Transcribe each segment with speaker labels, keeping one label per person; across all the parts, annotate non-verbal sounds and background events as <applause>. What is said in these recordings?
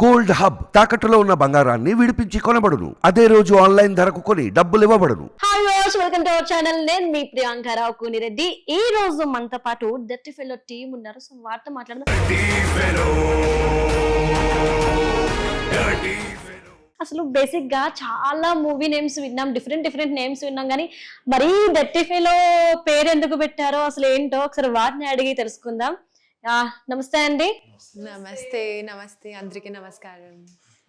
Speaker 1: Gold hub తాకట్టులో ఉన్న బంగారాన్ని విడిపించి కొనబడును. అదే రోజు ఆన్లైన్ ధరకు కొని డబ్బులు ఇవ్వబడును.
Speaker 2: Hi watch welcome to our channel నేను మీ ప్రియాంక రావు కూనిరెడ్డి. ఈ రోజు మనతో పాటు డర్టీ ఫెలో టీం ఉన్నారు. సో వారితో మాట్లాడదాం. అసలు బేసిక్గా చాలా మూవీ నేమ్స్ విన్నాం. డిఫరెంట్ డిఫరెంట్ నేమ్స్ విన్నాం. కానీ మరీ ఫెలో పేరు ఎందుకు పెట్టారో అసలు ఏంటో ఒకసారి వారిని అడిగి తెలుసుకుందాం. నమస్తే అండి.
Speaker 3: నమస్తే నమస్తే. అందరికీ నమస్కారం.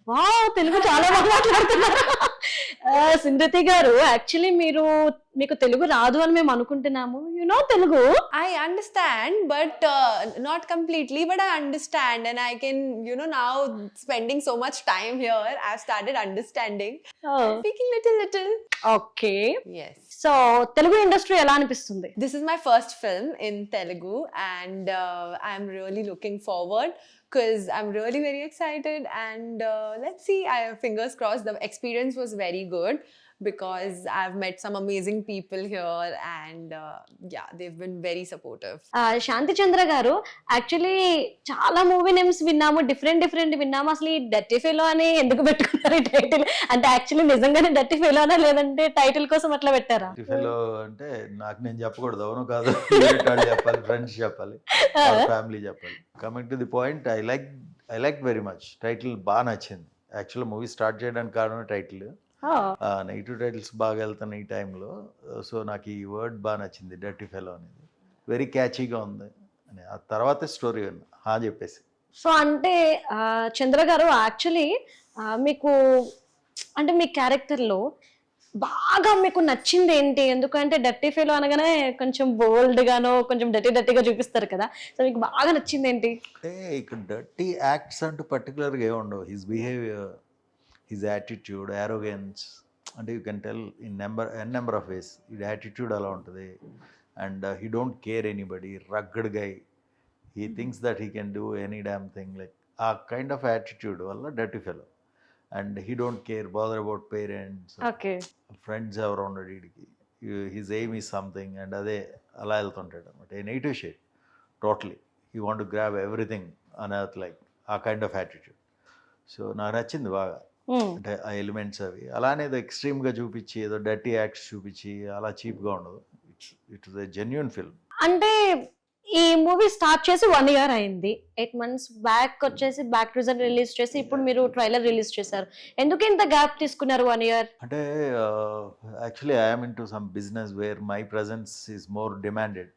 Speaker 2: వా తెలుగు చాలా బాగా మాట్లాడుతున్నారు. <laughs> సింధతి గారు యాక్చువల్లీ మీరు మీకు తెలుగు రాదు అని మేము అనుకుంటున్నాము. You know Telugu?
Speaker 3: I understand but not completely but I understand and I can you know now spending so much time here I started understanding speaking little little
Speaker 2: okay
Speaker 3: yes
Speaker 2: so Telugu industry ఎలా అనిపిస్తుంది?
Speaker 3: Is my first film in Telugu, and uh, I'm really looking forward because I'm really very excited. And uh, let's see, I have fingers crossed. The experience was very good because I've met some amazing people here, and uh, yeah, they've been very supportive.
Speaker 2: Shanthi Chandra గారు actually చాలా movie names విన్నాము different different విన్నాము. అసలు ఈ dirty fellow అని ఎందుకు పెట్టుకున్నారు ఈ టైటిల్ అంటే యాక్చువల్లీ నిజంగానే డర్టీ ఫెలోనా లేదంటే టైటిల్ కోసం అట్లా పెట్టారా?
Speaker 4: ఫెలో అంటే నాకు నేను చెప్పకూడదు అవును కాదు. వేరే వాళ్ళు చెప్పాలి ఫ్రెండ్స్ చెప్పాలి ఫ్యామిలీ చెప్పాలి. Coming to the point I like I like very much title బాగా నచ్చింది. యాక్చువల్ మూవీ స్టార్ట్ చేయడానికి కారణం టైటిల్ నెగిటివ్ టైటిల్స్ బాగా వెళ్తున్న ఈ టైంలో. సో నాకు ఈ వర్డ్ బాగా నచ్చింది డర్టీ ఫెలో అనేది. వెరీ క్యాచీగా ఉంది అని. ఆ తర్వాత స్టోరీ హా చెప్పేసి.
Speaker 2: సో అంటే చంద్ర గారు యాక్చువల్లీ మీకు అంటే మీ క్యారెక్టర్లో బాగా మీకు నచ్చింది ఏంటి? ఎందుకంటే డర్టీ ఫీల్ అనగానే కొంచెం బోల్డ్ గానో కొంచెం డర్టీ డర్టీగా చూపిస్తారు కదా. సో మీకు బాగా నచ్చింది ఏంటి?
Speaker 4: అంటే ఇక్కడ డర్టీ యాక్ట్స్ అంటూ పర్టికులర్గా ఏమి ఉండవు. His behaviour his attitude arrogance అంటే you can tell in number N number of ways ఈ యాటిట్యూడ్ అలా ఉంటుంది. And he don't care anybody rugged guy he thinks that he can do any damn thing like a kind of attitude వల్ల dirty fellow and he don't care bother about parents friends ఎవరు ఉండడు వీడికి. His aim is something and అదే అలా వెళ్తుంటాడు అనమాట a negative shade totally he want grab everything on earth like a kind of attitude so నాకు నచ్చింది బాగా. అంటే ఆ ఎలిమెంట్స్ అవి. అలానే ఏదో ఎక్స్ట్రీమ్గా చూపించి ఏదో డర్టీ యాక్ట్స్ చూపించి అలా చీప్గా ఉండదు. It's it is a genuine film.
Speaker 2: అంటే ఈ మూవీ స్టార్ట్ చేసి వన్ ఇయర్ అయింది. ఎయిట్ మంత్స్ బ్యాక్ వచ్చేసి బ్యాక్ రిజల్ట్ రిలీజ్ చేసి ఇప్పుడు మీరు ట్రైలర్ రిలీజ్ చేశారు. ఎందుకు ఇంత గ్యాప్ తీసుకున్నారు వన్ ఇయర్?
Speaker 4: అంటే actually I'm into some business where my presence is more demanded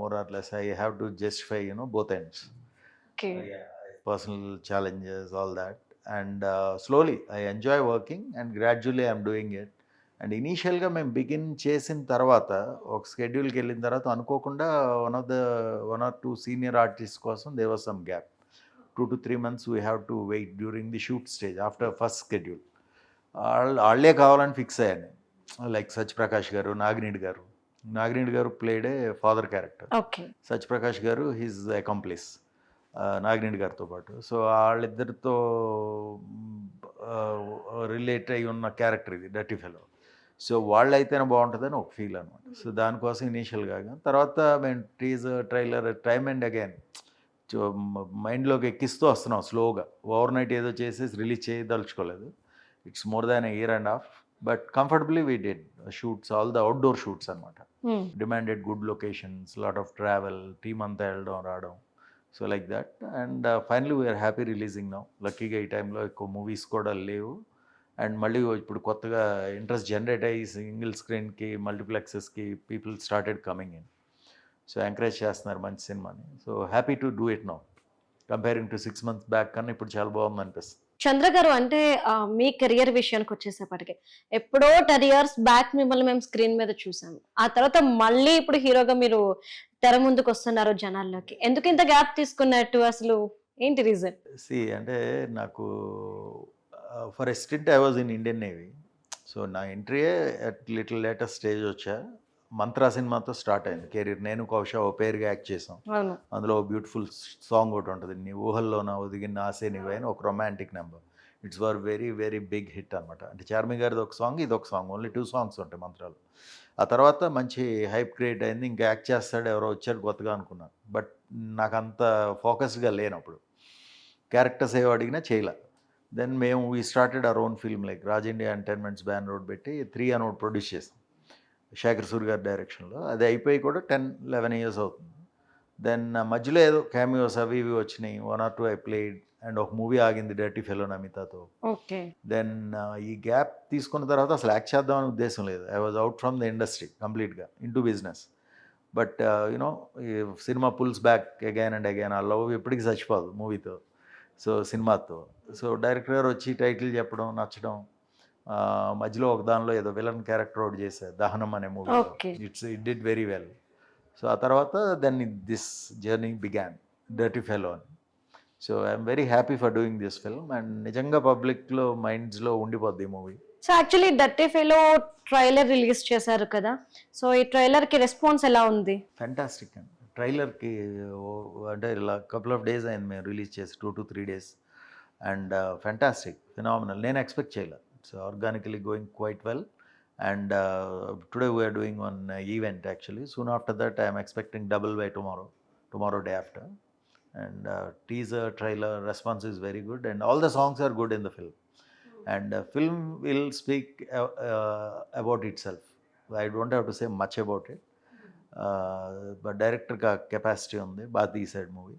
Speaker 4: more or less I have to justify you know both ends
Speaker 2: okay
Speaker 4: personal challenges, all uh, slowly, I enjoy working and gradually I'm doing it. And ఇనీషియల్గా మేము begin చేసిన తర్వాత ఒక స్కెడ్యూల్కి వెళ్ళిన తర్వాత అనుకోకుండా one of the one or two senior artist కోసం they was some gap two to three months we have to wait during the shoot stage after first schedule వాళ్ళు వాళ్ళే కావాలని ఫిక్స్ అయ్యాను. లైక్ సత్యప్రకాష్ గారు నాగినేడి గారు. నాగినేడి గారు ప్లేడే ఫాదర్ క్యారెక్టర్ సత్యప్రకాష్ గారు his accomplice Nagineni గారితో పాటు. సో వాళ్ళిద్దరితో రిలేట్ అయి ఉన్న క్యారెక్టర్ ఇది డర్టీ ఫెలో సో వాళ్ళు అయితేనే బాగుంటుందని ఒక ఫీల్ అనమాట. సో దానికోసం ఇనీషియల్గా తర్వాత మేము teaser trailer time and again మైండ్లోకి ఎక్కిస్తూ వస్తున్నాం స్లోగా. ఓవర్ నైట్ ఏదో చేసేసి release చేయదలుచుకోలేదు it's more than year and half but comfortably we did shoots all the outdoor shoots అనమాట. Demanded good locations lot of travel team అంతా వెళ్ళడం రావడం. So like that. And finally we are happy releasing now. లక్కీగా ఈ టైంలో ఎక్కువ movies కూడా లేవు. అండ్ మళ్ళీ ఇప్పుడు కొత్తగా ఇంట్రెస్ట్ జనరేట్ అయ్యి సింగిల్ స్క్రీన్కి మల్టీప్లెక్సెస్కి people started coming in. So encourage చేస్తున్నారు మంచి సినిమాని. So happy to do it now. Comparing to six months back కన్నా ఇప్పుడు చాలా బాగుంది అనిపిస్తుంది
Speaker 2: చంద్ర గారు అంటే మీ కెరియర్ విషయానికి వచ్చేసేపటికి ఎప్పుడో టెన్ ఇయర్స్ బ్యాక్ మిమ్మల్ని మేము స్క్రీన్ మీద చూసాము ఆ తర్వాత మళ్ళీ ఇప్పుడు హీరోగా మీరు తెర ముందుకు వస్తున్నారు జనాల్లోకి. ఎందుకు ఇంత గ్యాప్ తీసుకున్నట్టు అసలు? ఏంటి రీజన్?
Speaker 4: సి అంటే నాకు for a stint I was in Indian Navy. So నా ఎంట్రీయే అట్ లిటిల్ లేటెస్ట్ స్టేజ్ వచ్చా. మంత్రా సినిమాతో స్టార్ట్ అయింది. కెరీర్ నేను కౌశ ఓ పేరుగా యాక్ట్ చేసాం అందులో బ్యూటిఫుల్ సాంగ్ ఒకటి ఉంటుంది. నీ ఊహల్లోన ఒదిగిన ఆసే నీవే అని ఒక romantic number. It's were very very big hit అనమాట అంటే చార్మి గారిది ఒక సాంగ్ ఇది ఒక సాంగ్. ఓన్లీ టూ సాంగ్స్ ఉంటాయి మంత్రాలు. ఆ తర్వాత మంచి హైప్ క్రియేట్ అయింది. ఇంకా యాక్ట్ చేస్తాడు ఎవరో వచ్చాడు కొత్తగా అనుకున్నాను. బట్ నాకు అంత ఫోకస్డ్గా లేనప్పుడు క్యారెక్టర్స్ ఏవో అడిగినా చేయలే. దెన్ మేము we started our own film like Raj India Entertainments ban రోడ్ పెట్టి త్రీ అని ఒకటి ప్రొడ్యూస్ చేసాం. శేఖర్ సూర్ గారి డైరెక్షన్లో. అది అయిపోయి కూడా టెన్ లెవెన్ ఇయర్స్ అవుతుంది. దెన్ మధ్యలో ఏదో క్యామియోస్ అవి ఇవి వచ్చినాయి. One or two I played and ఒక మూవీ ఆగింది డర్టీ ఫెలో నమితాతో.
Speaker 2: ఓకే.
Speaker 4: దెన్ ఈ గ్యాప్ తీసుకున్న తర్వాత అసలు యాక్ట్ చేద్దామని ఉద్దేశం లేదు. I was out from the industry కంప్లీట్గా in to business. But you know cinema pulls back again and again. ఆ లవ్ ఎప్పటికీ చచ్చిపోదు మూవీతో. సో సినిమాతో. సో డైరెక్టర్ గారు వచ్చి టైటిల్ చెప్పడం నచ్చడం మధ్యలో ఒక దానిలో ఏదో విలన్ క్యారెక్టర్ ఒకటి చేశారు దహనం అనే movie. It's it did very well so ఆ తర్వాత then this journey began dirty fellow అని. So I'm very happy for doing this film and నిజంగా పబ్లిక్లో మైండ్స్లో ఉండిపోద్ది ఈ movie
Speaker 2: so actually dirty fellow trailer release చేశారు కదా. సో ఈ ట్రైలర్కి రెస్పాన్స్ ఎలా ఉంది?
Speaker 4: ఫ్యాంటాస్టిక్ అండి. ట్రైలర్కి అంటే ఇలా కపుల్ ఆఫ్ డేస్ అయింది మేము రిలీజ్ చేసి two to three days and fantastic phenomenal నేను ఎక్స్పెక్ట్ చేయలే it's organically going quite well and today we are doing one event actually soon after that I'm expecting double by tomorrow tomorrow day after and teaser trailer response is very good and all the songs are good in the film and film will speak about itself I don't have to say much about it but డైరెక్టర్కి capacity ఉంది బాగా తీసాడు movie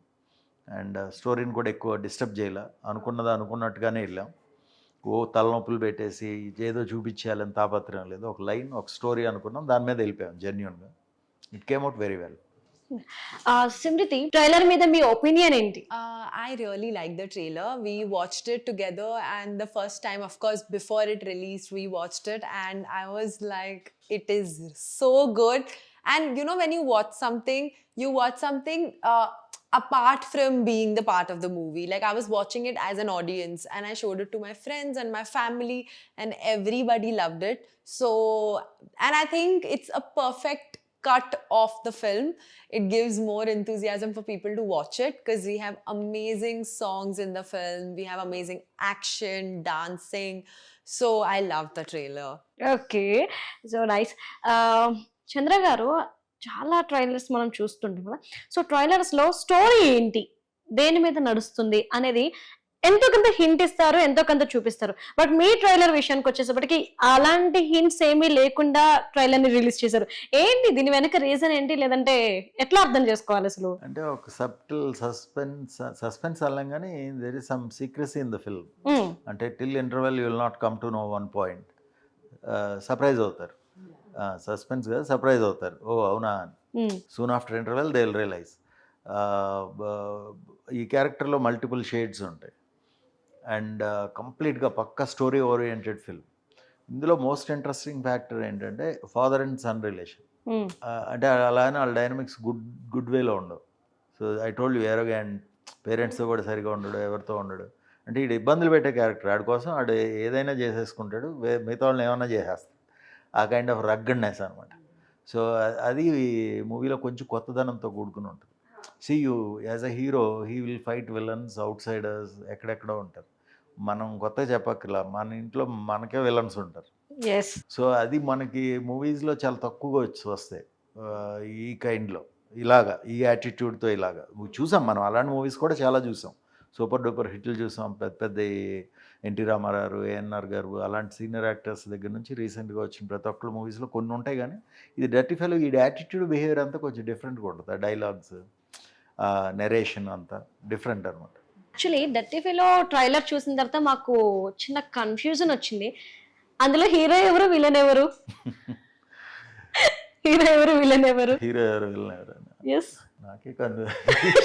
Speaker 4: and స్టోరీని కూడా ఎక్కువ disturb చేయలే. అనుకున్నది అనుకున్నట్టుగానే వెళ్ళాం. ఓ తలనొప్పులు పెట్టేసి ఏదో చూపించేయాలని తాపత్రయం లేదు ఒక లైన్ ఒక స్టోరీ అనుకున్నాం దాని మీద వెళ్ళిపోయాం జెన్యున్గా it came out very well
Speaker 2: ఆ, సిమ్రితి ట్రైలర్ మీద మీ ఒపీనియన్ ఏంటి
Speaker 3: Uh, I really like the trailer. We watched it together, and the first time, of course, before it released, we watched it, and I was like, it is so good. And you know, when you watch something, you watch something uh, apart from being the part of the movie. Like I was watching it as an audience and I showed it to my friends and my family and everybody loved it. So, and I think it's a perfect cut of the film. It gives more enthusiasm for people to watch it because we have amazing songs in the film, we have amazing action, dancing. So, I love the trailer.
Speaker 2: Okay, so nice. Um, Chandra Garu, చాలా trailers మనం చూస్తుంటాం కదా. So ట్రైలర్స్లో story ఏంటి? దేని మీద నడుస్తుంది అనేది ఎంతో కొంత హింట్ ఇస్తారు ఎంతో కొంత చూపిస్తారు. బట్ మీ ట్రైలర్ విషయానికి వచ్చేసప్పటికి అలాంటి హింట్స్ ఏమీ లేకుండా ట్రైలర్ని రిలీజ్ చేశారు. ఏంటి దీని వెనక రీజన్ ఏంటి? లేదంటే ఎట్లా అర్థం చేసుకోవాలి అసలు?
Speaker 4: అంటే ఒక సబ్టిల్ సస్పెన్స్ సస్పెన్స్ అనగానే there is some secrecy in the film. అంటే till interval you will not come to know one point surprise అవుతారు. సస్పెన్స్ కదా సర్ప్రైజ్ అవుతారు. ఓ అవునా. Soon after interval they will realise ఈ క్యారెక్టర్లో మల్టిపుల్ షేడ్స్ ఉంటాయి. అండ్ కంప్లీట్గా పక్క స్టోరీ ఓరియంటెడ్ ఫిల్మ్. ఇందులో మోస్ట్ ఇంట్రెస్టింగ్ ఫ్యాక్టర్ ఏంటంటే ఫాదర్ అండ్ సన్ రిలేషన్. అంటే అలానే వాళ్ళ డైనమిక్స్ గుడ్ గుడ్ వేలో ఉండవు. సో ఐ టోల్డ్ యూ ఎరోగా అండ్ పేరెంట్స్తో కూడా సరిగా ఉండడు ఎవరితో ఉండడు. అంటే ఈడు ఇబ్బందులు పెట్టే క్యారెక్టర్. ఆడి కోసం ఆడు ఏదైనా చేసేసుకుంటాడు మిగతా వాళ్ళని ఏమన్నా చేసేస్తాడు. ఆ కైండ్ ఆఫ్ రగ్గడ్నెస్ అనమాట సో అది మూవీలో కొంచెం కొత్తదనంతో కూడుకుని ఉంటుంది. See you as a hero he will fight villains outsiders ఎక్కడెక్కడో ఉంటారు. మనం కొత్తగా చెప్పక్కర్లా మన ఇంట్లో మనకే విలన్స్ ఉంటారు. సో అది మనకి మూవీస్లో చాలా తక్కువగా వచ్చి వస్తాయి. ఈ కైండ్లో ఇలాగా ఈ యాటిట్యూడ్తో ఇలాగా. చూసాం మనం అలాంటి మూవీస్ కూడా చాలా చూసాం. సూపర్ డూపర్ హిట్లు చూసాం పెద్ద పెద్ద ఎన్టీ రామారావు ఏఎన్ఆర్ గారు అలాంటి సీనియర్ యాక్టర్స్ దగ్గర నుంచి రీసెంట్గా వచ్చిన ప్రతి ఒక్కళ్ళ మూవీస్లో కొన్ని ఉంటాయి కానీ ఇది డర్టీ ఫెలో ఈ యాటిట్యూడ్ బిహేవియర్ అంతా కొంచెం డిఫరెంట్గా ఉంటుంది. ఆ డైలాగ్స్ నెరేషన్ అంతా డిఫరెంట్ అనమాట
Speaker 2: యాక్చువల్లీ డర్టీ ఫీలో ట్రైలర్ చూసిన తర్వాత మాకు చిన్న కన్ఫ్యూజన్ వచ్చింది. అందులో <laughs> హీరో ఎవరు విలన్ ఎవరు? హీరో ఎవరు విలన్ ఎవరు?
Speaker 4: హీరో ఎవరు విలన్ ఎవరు? Naki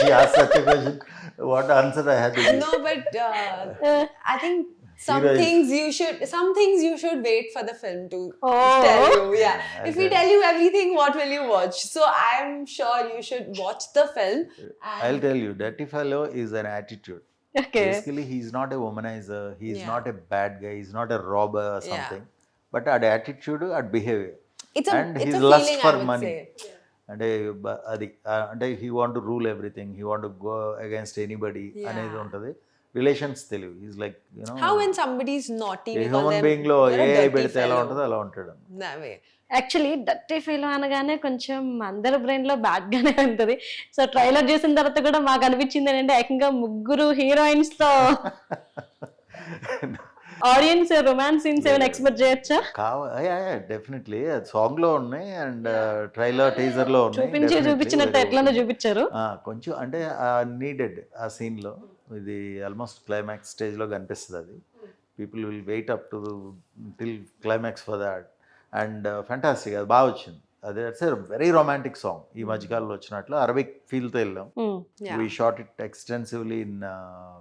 Speaker 2: she
Speaker 4: asked such a question. What answer I had?
Speaker 3: No, but uh, I think some
Speaker 4: Hero
Speaker 3: things is- you should some things you should wait for the film to
Speaker 2: Oh.
Speaker 3: tell you. Yeah,
Speaker 4: I
Speaker 3: if we tell you everything, what will you watch? So I'm sure you should watch the film.
Speaker 4: I'll tell you, Dirty Fellow is an attitude.
Speaker 2: Okay.
Speaker 4: Basically, he's not a womanizer, he's
Speaker 3: Yeah.
Speaker 4: not a bad guy, he's not a robber or
Speaker 3: Yeah.
Speaker 4: But at attitude, at behavior.
Speaker 3: it's a
Speaker 4: and
Speaker 3: it's
Speaker 4: his
Speaker 3: a
Speaker 4: lust
Speaker 3: feeling, I for would
Speaker 4: money.
Speaker 3: Say.
Speaker 4: అంటే అది అంటే he want to rule everything he want go against anybody. అనేది ఉంటుంది relations తెలియవు is like you know
Speaker 3: How when somebody is naughty, we call
Speaker 4: human బీయింగ్లో
Speaker 3: "You're a
Speaker 4: ఏ పెడితే ఎలా
Speaker 3: fellow."
Speaker 4: ఉంటుందో అలా ఉంటాడు.
Speaker 2: యాక్చువల్లీ డర్టీ ఫీల్ అనగానే కొంచెం అందరి బ్రెయిన్లో బ్యాడ్ గానే ఉంటది సో ట్రైలర్ చూసిన తర్వాత కూడా మాకు అనిపించింది ఏంటంటే ఏకంగా ముగ్గురు హీరోయిన్స్తో <laughs> ఆడియన్స్ రొమాన్స్ సీన్స్ ఏమైనా ఎక్స్పెక్ట్ చేయొచ్చా?
Speaker 4: కావ డెఫినెట్లీ సాంగ్లో ఉన్నాయి అండ్ ట్రైలర్ టీజర్లో ఉన్నాయి
Speaker 2: చూపించి చూపించినట్టు
Speaker 4: okay.
Speaker 2: చూపించారు?
Speaker 4: ఆ, కొంచెం అంటే నీడెడ్ ఆ scene లో. ఇది ఆల్మోస్ట్ క్లైమాక్స్ స్టేజ్లో కనిపిస్తుంది అది. People will wait up to till climax for that and fantastic అది బాగా వచ్చింది. అదే వెరీ రొమాంటిక్ సాంగ్ ఈ మధ్యకాలంలో వచ్చినట్లు అరబిక్ ఫీల్తో వెళ్ళాం. We shot it extensively in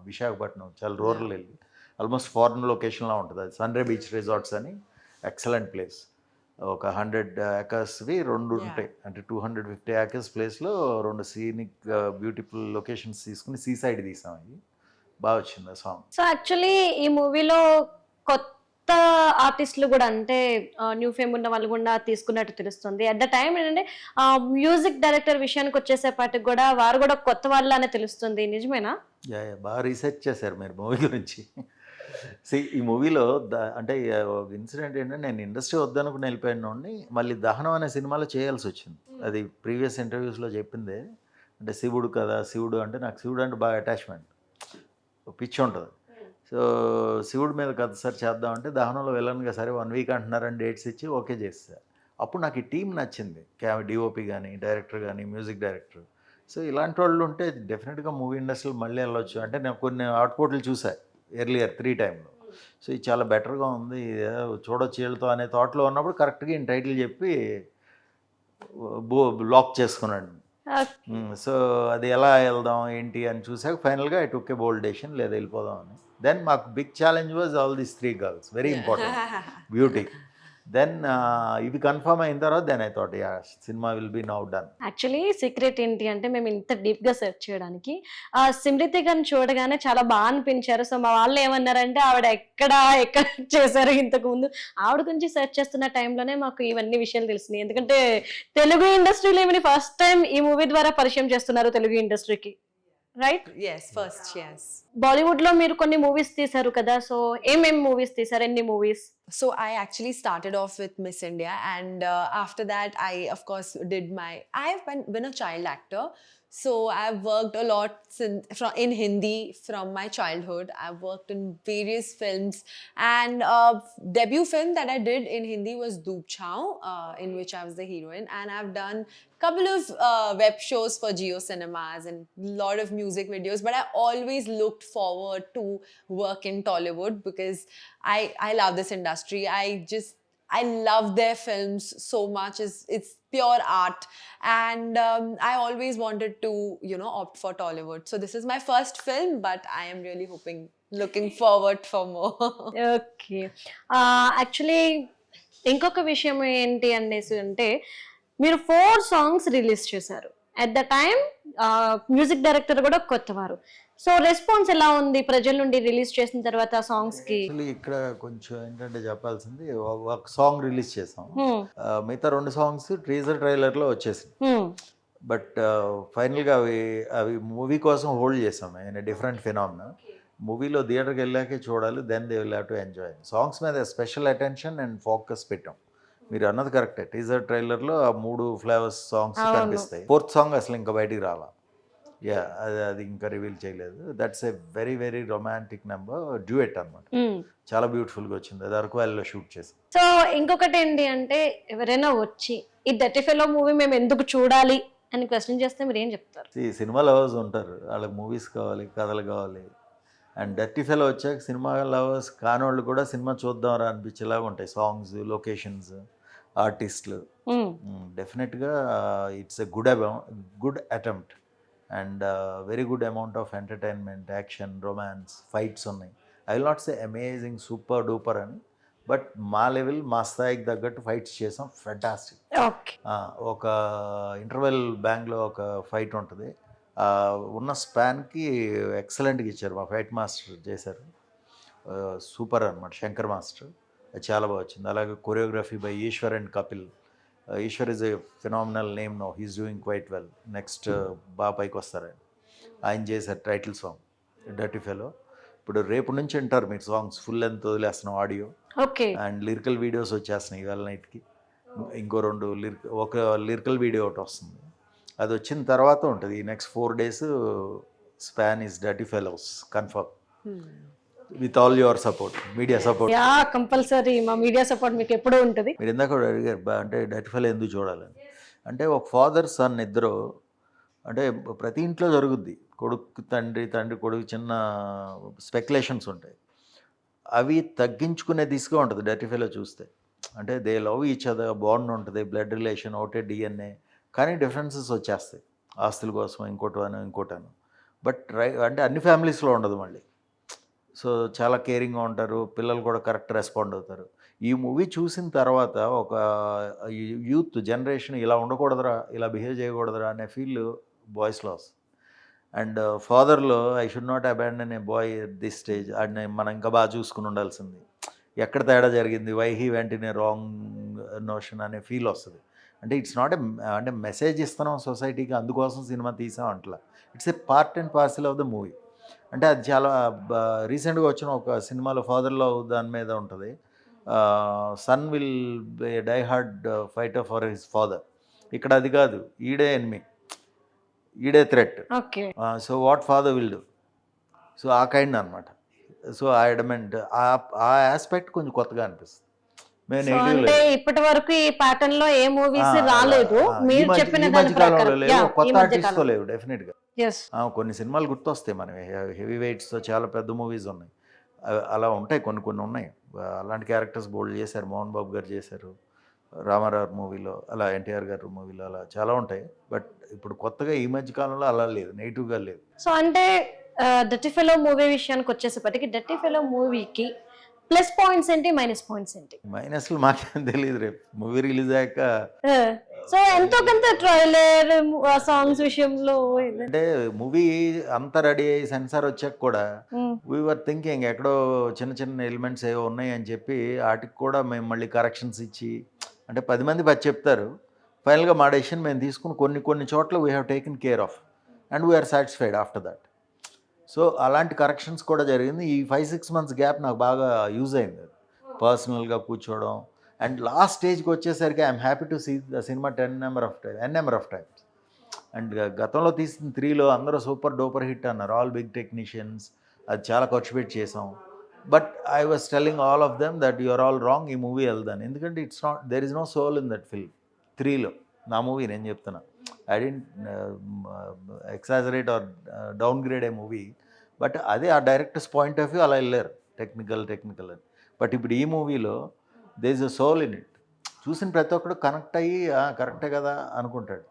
Speaker 4: Visakhapatnam చాలా రూరల్ వెళ్ళి. ఆల్మోస్ట్ ఫారెన్ లొకేషన్లో ఉంటుంది. అది సన్రే బీచ్ రిసార్ట్స్ అని ఎక్సలెంట్ ప్లేస్. ఒక హండ్రెడ్ ఏకర్స్వి రెండు. ఉంటాయి. అంటే టూ హండ్రెడ్ ఫిఫ్టీ ఏకర్స్ ప్లేస్లో రెండు సీనిక్ బ్యూటిఫుల్ లొకేషన్స్ తీసుకుని సీ సైడ్ తీసాం అవి బాగా వచ్చింది ఆ సాంగ్.
Speaker 2: సో యాక్చువల్లీ ఈ మూవీలో కొత్త ఆర్టిస్టులు కూడా అంటే న్యూ ఫేమ్ ఉన్న వాళ్ళు కూడా తీసుకున్నట్టు తెలుస్తుంది. అట్ ద టైం ఏంటంటే మ్యూజిక్ డైరెక్టర్ విషయానికి వచ్చేసేపాటికి కూడా వారు కూడా కొత్త వాళ్ళనే తెలుస్తుంది. నిజమేనా?
Speaker 4: బాగా రీసెర్చ్ చేశారు మీరు మూవీ గురించి. సి ఈ మూవీలో ద అంటే ఇన్సిడెంట్ ఏంటంటే నేను ఇండస్ట్రీ వద్దనుకుని వెళ్ళిపోయిన మళ్ళీ దహనం అనే సినిమాలో చేయాల్సి వచ్చింది. అది ప్రీవియస్ ఇంటర్వ్యూస్లో చెప్పిందే. అంటే శివుడు కదా శివుడు అంటే నాకు శివుడు అంటే బాగా అటాచ్మెంట్ పిచ్చి ఉంటుంది. సో శివుడి మీద కథ సార్ చేద్దామంటే దహనంలో వెళ్ళనుగా సరే వన్ వీక్ అంటున్నారని డేట్స్ ఇచ్చి ఓకే చేస్తా. అప్పుడు నాకు ఈ టీం నచ్చింది. క్యా డిఓపి కానీ డైరెక్టర్ కానీ మ్యూజిక్ డైరెక్టర్. సో ఇలాంటి వాళ్ళు ఉంటే డెఫినెట్గా మూవీ ఇండస్ట్రీలో మళ్ళీ వెళ్ళొచ్చు. అంటే నేను కొన్ని అవుట్పుట్లు చూసా. ఎర్లియర్ త్రీ టైంలో సో ఇది చాలా బెటర్గా ఉంది. చూడొచ్చు వీళ్ళతో అనే థాట్లో ఉన్నప్పుడు కరెక్ట్గా ఈయన టైటిల్ చెప్పి బో లాక్ చేసుకున్నాడు. సో అది ఎలా వెళ్దాం ఏంటి అని చూసాక ఫైనల్గా I took A bold decision లేదా వెళ్ళిపోదాం అని. దెన్ మాకు big challenge was all this three girls very important beauty then ఇవి కన్ఫర్మ్ అయిన తర్వాత then I thought yeah cinema will be now done
Speaker 2: actually secret ఏంటి అంటే మేము ఇంత డీప్గా సెర్చ్ చేయడానికి ఆ సిమ్రితి గారిని చూడగానే చాలా బాగా అనిపించారు. సో మా వాళ్ళు ఏమన్నారంటే ఆవిడ ఎక్కడ ఎక్కడ చేశారు ఇంతకు ముందు? ఆవిడ గురించి సెర్చ్ చేస్తున్న టైంలోనే మాకు ఇవన్నీ విషయాలు తెలిసినాయి. ఎందుకంటే తెలుగు ఇండస్ట్రీలో ఏమని ఫస్ట్ టైం ఈ మూవీ ద్వారా పరిచయం చేస్తున్నారు తెలుగు ఇండస్ట్రీకి రైట్
Speaker 3: Yes, first, yes.
Speaker 2: బాలీవుడ్లో మీరు కొన్ని మూవీస్ తీశారు కదా. సో ఏమేం మూవీస్ తీశారు? ఎన్ని movies
Speaker 3: So I actually started off with Miss India, and uh, after that, I of course did my. I've been, been a child actor, so I've worked a lot since from in Hindi from my childhood. I've worked in various films, and uh, debut film that I did in Hindi was Doop Chow, uh, in which I was the heroine, and I've done a couple of uh, web shows for Geo Cinemas and a lot of music videos. But I always looked forward to work in Tollywood because I I love this industry. I just I love their films so much. It's, it's pure art. And um, I always wanted to, you know, opt for Tollywood. So this is my first film, but I am really hoping, looking forward for more.
Speaker 2: okay. Uh, actually, ఇంకొక విషయం ఏంటి అనేసి అంటే మీరు four songs release చేశారు at the time music director కూడా కొత్తవారు. So response ఎలా ఉంది? ప్రజల నుండి రిలీజ్ చేసిన తర్వాత
Speaker 4: సాంగ్స్కి? ఇక్కడ కొంచెం ఏంటంటే చెప్పాల్సింది ఒక- సాంగ్ రిలీజ్ చేసాం.
Speaker 2: Hmm,
Speaker 4: మిగతా రెండు సాంగ్స్ ట్రీజర్ ట్రైలర్లో వచ్చేసింది
Speaker 2: hmm,
Speaker 4: బట్ ఫైనల్గా అవి అవి మూవీ కోసం హోల్డ్ చేసాం. ఆయన డిఫరెంట్ ఫినామినా మూవీలో థియేటర్కి వెళ్ళాకే చూడాలి then they will have to enjoy songs మీద స్పెషల్ అటెన్షన్ అండ్ ఫోకస్ పెట్టాం. మీరు అన్నది కరెక్టే. టీజర్ ట్రైలర్లో ఆ మూడు ఫ్లేవర్స్ సాంగ్స్. కనిపిస్తాయి. ఫోర్త్ సాంగ్ అసలు ఇంకా బయటికి రాలా. యా అది అది ఇంకా రివీల్ చేయలేదు. That's a very very romantic number duet అనమాట. చాలా బ్యూటిఫుల్గా వచ్చింది. అది అరకు వ్యాలీలో షూట్ చేసాం.
Speaker 2: సో ఇంకొకటి ఏంటి అంటే ఎవరైనా వచ్చి ఈ డర్టీ ఫెలో మూవీ మేము ఎందుకు చూడాలి? అని క్వశ్చన్ చేస్తే మీరు ఏం చెప్తారు?
Speaker 4: ఈ సినిమా లవర్స్ ఉంటారు. వాళ్ళకి మూవీస్ కావాలి కథలు కావాలి. అండ్ డర్టీ ఫెలో వచ్చాక సినిమా లవర్స్ కానోళ్ళు కూడా సినిమా చూద్దాం అనిపించేలాగా ఉంటాయి. Songs locations. ఆర్టిస్టులు. డెఫినెట్గా it's a good good attempt. And very good amount of entertainment action romance fights ఉన్నాయి. I will not say amazing super duper అని బట్ మా లెవెల్ మా స్థాయికి తగ్గట్టు ఫైట్స్ చేసాం. ఫెంటాస్టిక్ ఒక ఇంటర్వెల్ బ్యాంక్లో ఒక ఫైట్ ఉంటుంది. ఉన్న స్పాన్కి ఎక్సలెంట్గా ఇచ్చారు మా ఫైట్ మాస్టర్ చేశారు. సూపర్ అనమాట శంకర్ మాస్టర్. చాలా బాగా వచ్చింది. అలాగే choreography by Eshwar and Kapil. Eshwar is a phenomenal name no he's doing quite well next బాగా పైకి వస్తారు ఆయన. ఆయన చేశారు టైటిల్ సాంగ్ డర్టీ ఫెలో ఇప్పుడు రేపు నుంచి వింటారు మీరు songs full length వదిలేస్తున్నాం audio
Speaker 2: okay
Speaker 4: and lyrical videos వచ్చేస్తున్నాయి ఇవాళ నైట్కి ఇంకో రెండు లిరిక్ ఒక లిరికల్ వీడియో ఒకటి వస్తుంది. అది వచ్చిన తర్వాత ఉంటుంది. ఈ next four days span is dirty fellows confirm with all your support media support
Speaker 2: yeah compulsory. మా మీడియా సపోర్ట్ మీకు ఎప్పుడూ ఉంటుంది.
Speaker 4: మీరు ఇందాక కూడా అడిగారు బా- అంటే డర్టీ ఫెలో ఎందుకు చూడాలని. అంటే ఒక ఫాదర్ సన్ ఇద్దరు అంటే ప్రతి ఇంట్లో జరుగుద్ది. కొడుకు తండ్రి తండ్రి కొడుకు చిన్న స్పెక్యులేషన్స్ ఉంటాయి. అవి తగ్గించుకునే దిశగా ఉంటుంది డర్టీ ఫెలో చూస్తే. అంటే they love each other bond ఉంటుంది బ్లడ్ రిలేషన్ ఒకటే డిఎన్ఏ కానీ డిఫరెన్సెస్ వచ్చేస్తాయి. ఆస్తుల కోసం ఇంకోటను ఇంకోటను. బట్ రై అంటే అన్ని ఫ్యామిలీస్లో ఉండదు మళ్ళీ. సో చాలా కేరింగ్గా ఉంటారు. పిల్లలు కూడా కరెక్ట్ రెస్పాండ్ అవుతారు. ఈ మూవీ చూసిన తర్వాత ఒక యూత్ జనరేషన్ ఇలా ఉండకూడదురా ఇలా బిహేవ్ చేయకూడదురా అనే ఫీల్ బాయ్స్లో వస్తుంది and ఫాదర్లో I should not abandon a boy this stage and మనం ఇంకా బాగా చూసుకుని ఉండాల్సింది. ఎక్కడ తేడా జరిగింది? Why he went in a wrong notion అనే ఫీల్ వస్తుంది. అంటే ఇట్స్ నాట్ ఏ అంటే మెసేజ్ ఇస్తున్నాం సొసైటీకి అందుకోసం సినిమా తీసాం అంటలా. It's a part and parcel of the movie. అంటే అది చాలా రీసెంట్గా వచ్చిన ఒక సినిమాలో ఫాదర్లో దాని మీద ఉంటుంది. Son will die hard fighter for his father. ఇక్కడ అది కాదు ఈడే ఎన్మి ఈడే threat
Speaker 2: okay.
Speaker 4: So what father will do? So ఆ కైండ్ అనమాట సో ఆ ఎడమెంట్ ఆ ఆస్పెక్ట్ కొంచెం కొత్తగా అనిపిస్తుంది.
Speaker 2: అంటే ఇప్పటి వరకు ఈ ప్యాటర్న్లో ఏ మూవీస్ రాలేదు. మీరు చెప్పిన
Speaker 4: కొత్త
Speaker 2: కాలం
Speaker 4: లేవు డెఫినెట్గా
Speaker 2: ఎస్
Speaker 4: కొన్ని సినిమాలు గుర్తొస్తాయి మనవి. హెవీ వెయిట్స్తో చాలా పెద్ద మూవీస్ ఉన్నాయి. అలా ఉంటాయి కొన్ని కొన్ని ఉన్నాయి. అలాంటి క్యారెక్టర్స్ బోల్డ్ చేశారు. మోహన్ బాబు గారు చేశారు. రామారావు మూవీలో అలా ఎన్టీఆర్ గారు మూవీలో అలా చాలా ఉంటాయి. బట్ ఇప్పుడు కొత్తగా ఈ మధ్య కాలంలో అలా లేదు. నెగిటివ్గా లేదు.
Speaker 2: సో అంటే డట్టి ఫెలో మూవీ విషయానికి వచ్చేసప్పటికి డట్టి ఫెలో మూవీకి ప్లస్ పాయింట్స్ ఏంటి మైనస్ పాయింట్స్ ఏంటి?
Speaker 4: మైనస్లు మాకేం తెలియదు రేపు. మూవీ రిలీజ్ అయ్యాక
Speaker 2: సో ఎంతో కొంత ట్రైలర్ సాంగ్స్ విషయంలో.
Speaker 4: అంటే మూవీ అంతా రెడీ అయ్యి సెన్సార్ వచ్చాక కూడా. వీఆర్ థింకింగ్ ఎక్కడో చిన్న చిన్న ఎలిమెంట్స్ ఏవో ఉన్నాయి అని చెప్పి వాటికి కూడా మేము మళ్ళీ కరెక్షన్స్ ఇచ్చి అంటే పది మంది పది చెప్తారు ఫైనల్గా మా డెసిషన్ మేము తీసుకుని కొన్ని కొన్ని చోట్ల we have taken care of and we are satisfied after that so అలాంటి కరెక్షన్స్ కూడా జరిగింది ఈ ఫైవ్ సిక్స్ మంత్స్ గ్యాప్ నాకు బాగా యూజ్ అయింది పర్సనల్గా కూర్చోవడం అండ్ లాస్ట్ స్టేజ్కి వచ్చేసరికి I'm happy to see the cinema ten number of time n number of times. And గతంలో తీసిన త్రీలో అందరూ సూపర్ డూపర్ హిట్ అన్నారు. ఆల్ బిగ్ టెక్నీషియన్స్ అది చాలా ఖర్చు పెట్టి చేసాం but I was telling all of them that your all wrong ఈ మూవీ వెళ్దాను ఎందుకంటే it's not there is no soul in that film త్రీలో. నా మూవీ నేను చెప్తున్నా. I don't exaggerate or downgrade A movie. But అదే ఆ డైరెక్టర్స్ పాయింట్ ఆఫ్ వ్యూ అలా వెళ్ళారు టెక్నికల్ టెక్నికల్ అని. బట్ ఇప్పుడు ఈ మూవీలో they is a soul in it. చూసిన ప్రతి ఒక్కడు కనెక్ట్ అయ్యి "ఆ, కరెక్టే కదా అనుకుంటాడు.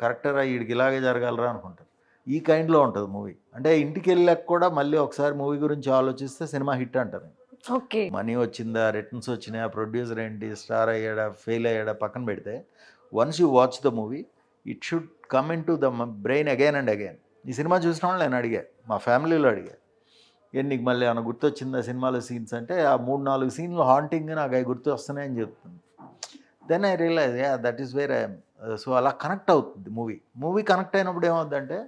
Speaker 4: కరెక్టరా వీడికి ఇలాగే జరగాలరా అనుకుంటారు ఈ కైండ్లో ఉంటుంది మూవీ. అంటే ఇంటికి వెళ్ళాక కూడా మళ్ళీ ఒకసారి మూవీ గురించి ఆలోచిస్తే సినిమా హిట్ అంటారు
Speaker 2: ఓకే.
Speaker 4: మనీ వచ్చిందా రిటర్న్స్ వచ్చినాయా ప్రొడ్యూసర్ ఏంటి స్టార్ అయ్యాడా ఫెయిల్ అయ్యాడా పక్కన పెడితే once you watch the movie it should come in to the brain again and again. ఈ సినిమా చూసిన వాళ్ళు నేను అడిగా మా ఫ్యామిలీలో అడిగా. నీకు మళ్ళీ ఏమైనా గుర్తొచ్చిందా సినిమాలో సీన్స్ అంటే ఆ మూడు నాలుగు సీన్లు హాంటింగ్ నాకు అవి గుర్తు వస్తున్నాయని చెప్తుంది then I realise yeah that is where I'm so అలా కనెక్ట్ అవుతుంది మూవీ మూవీ కనెక్ట్ అయినప్పుడు ఏమవుతుందంటే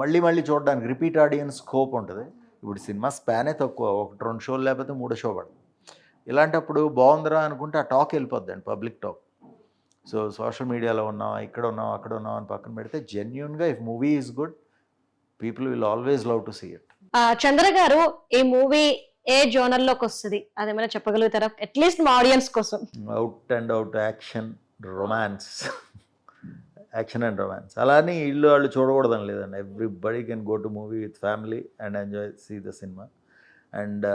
Speaker 4: మళ్ళీ మళ్ళీ చూడడానికి రిపీట్ ఆడియన్స్ స్కోప్ ఉంటుంది. ఇప్పుడు సినిమా స్పానే తక్కువ ఒకటి రెండు షోలు లేకపోతే మూడో షో పడదు. ఇలాంటప్పుడు బాగుందిరా అనుకుంటే ఆ టాక్ వెళ్ళిపోద్దండి పబ్లిక్ టాక్ సో సోషల్ మీడియాలో ఉన్నాం ఇక్కడ ఉన్నాం అక్కడ ఉన్నాం అని పక్కన పెడితే జెన్యున్గా if movie is good people will always love to see it
Speaker 2: Chandra garu ఈ మూవీ ఏ జోనర్లోకి వస్తుంది? అదేమైనా చెప్పగలుగుతారా? అట్లీస్ట్ మా ఆడియన్స్ కోసం.
Speaker 4: Out and out action romance action and romance అలానే ఇల్లు వాళ్ళు చూడకూడదని లేదండి. Everybody can go to movie with family and enjoy see the cinema and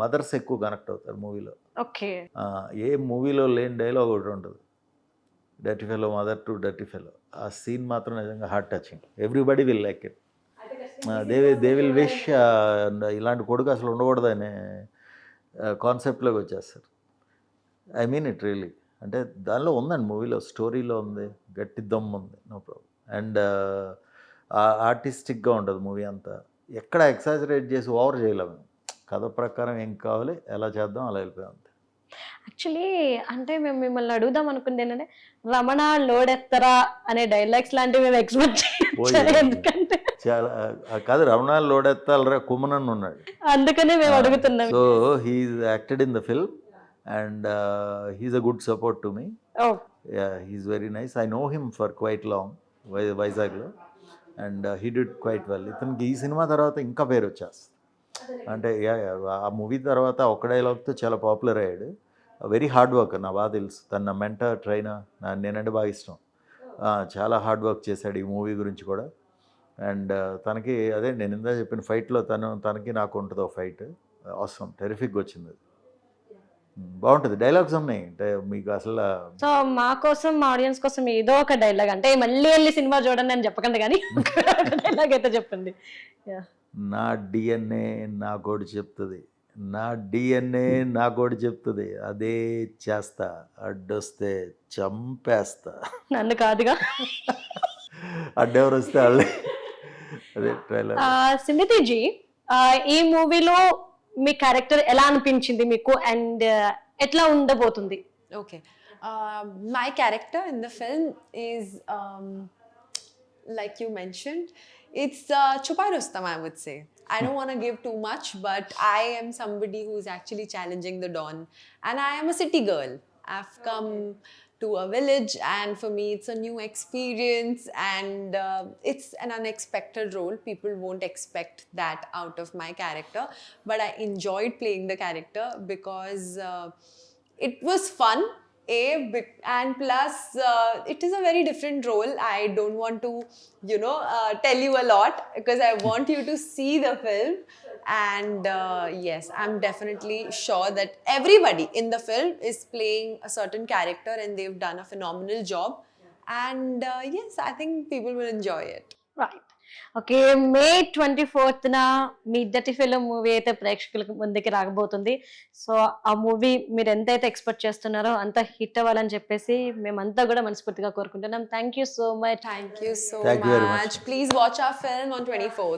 Speaker 4: mothers ఎక్కువ కనెక్ట్ అవుతారు మూవీలో.
Speaker 2: ఓకే
Speaker 4: ఏ మూవీలో లేని డైలాగ్ ఒకటి ఉంటుంది. Dirty fellow mother to dirty fellow ఆ సీన్ మాత్రం నిజంగా heart touching everybody will like it they they will wish ఇలాంటి కొడుకు అసలు ఉండకూడదు అనే కాన్సెప్ట్లోకి వచ్చేస్తారు. ఐ మీన్ ఇట్ రియలీ అంటే దానిలో ఉందండి మూవీలో స్టోరీలో ఉంది గట్టి దమ్ ఉంది నో ప్రాబ్లం అండ్ ఆర్టిస్టిక్గా ఉంటుంది మూవీ అంతా. ఎక్కడ ఎక్సాజరేట్ చేసి ఓవర్ చేయలేము కథ ప్రకారం ఏం కావాలి ఎలా చేద్దాం అలా వెళ్ళిపోయాం అంతే.
Speaker 2: యాక్చువల్లీ అంటే మేము మిమ్మల్ని అడుగుదాం అనుకుంది ఏంటంటే రమణ లోడెత్తరా అనే డైలాగ్స్ లాంటివి మేము ఎక్స్పెక్ట్. ఎందుకంటే
Speaker 4: చాలా కాదు రమణాలు లోడెత్తాలరా కుమ్మనన్ ఉన్నాడు.
Speaker 2: అందుకనే మేము అడుగుతున్నాం.
Speaker 4: So he's acted in the film and he's a good support to me
Speaker 2: oh
Speaker 4: he's very nice I know him for quite long why వైజాగ్లో and he did quite well ఇతనికి ఈ సినిమా తర్వాత ఇంకా పేరు వచ్చేస్తుంది. అంటే ఆ మూవీ తర్వాత ఒక్క డైలాగ్తో చాలా పాపులర్ అయ్యాడు. వెరీ హార్డ్ వర్క్ నా బాగా తెలుసు. తన మెంటర్ ట్రైనర్ నా నేనంటే బాగా ఇష్టం. చాలా హార్డ్ వర్క్ చేశాడు ఈ మూవీ గురించి కూడా. అండ్ తనకి అదే నేను ఇందా చెప్పిన ఫైట్లో తను తనకి నాకు ఉంటుంది ఒక ఫైట్. అవసరం టెరిఫిక్ వచ్చింది అది. ఉమ్, బాగుంటుంది. డైలాగ్స్ ఉన్నాయి. అంటే మీకు అసలు
Speaker 2: సో మా కోసం మా ఆడియన్స్ కోసం ఏదో ఒక డైలాగ్ అంటే మళ్ళీ వెళ్ళి సినిమా చూడండి అని చెప్పకండి కానీ <laughs> డైలాగ్ అయితే చెప్పండి.
Speaker 4: నా డిఎన్ఏ నా కోడి చెప్తుంది. నా డిఎన్ఏ నా కోడి చెప్తుంది. అదే చేస్తా. అడ్డొస్తే చంపేస్తా.
Speaker 2: నన్ను కాదుగా.
Speaker 4: అడ్డెవరు వస్తే వాళ్ళే. అదే ట్రైలర్
Speaker 2: సింధితిజీ ఈ మూవీలో మీ క్యారెక్టర్ ఎలా అనిపించింది మీకు అండ్ ఎట్లా ఉండబోతుంది.
Speaker 3: Um, my character in the film is, um, like you mentioned, it's uh, Chupai Rustam, I would say. I don't want to give too much, but I am somebody who's actually challenging the dawn. And I am a city girl. I've come to a village, and for me, it's a new experience, and uh, it's an unexpected role. People won't expect that out of my character, but I enjoyed playing the character because. Uh, it was fun a and plus uh, it is a very different role. I don't want to you know uh, tell you a lot because i want you to see the film. And uh, yes i'm definitely sure that everybody in the film is playing a certain character and they've done a phenomenal job. And uh, yes i think people will enjoy it.
Speaker 2: Right okay May twenty ఫోర్త్న మీ డటి film movie అయితే ప్రేక్షకులకు ముందుకి రాకపోతుంది so ఆ movie మీరు ఎంతైతే expect చేస్తున్నారో అంత హిట్ అవ్వాలని చెప్పేసి మేమంతా కూడా మనస్ఫూర్తిగా కోరుకుంటున్నాం. థ్యాంక్ యూ సో మచ్
Speaker 3: thank you so
Speaker 4: Thank you very much.
Speaker 3: much. Please watch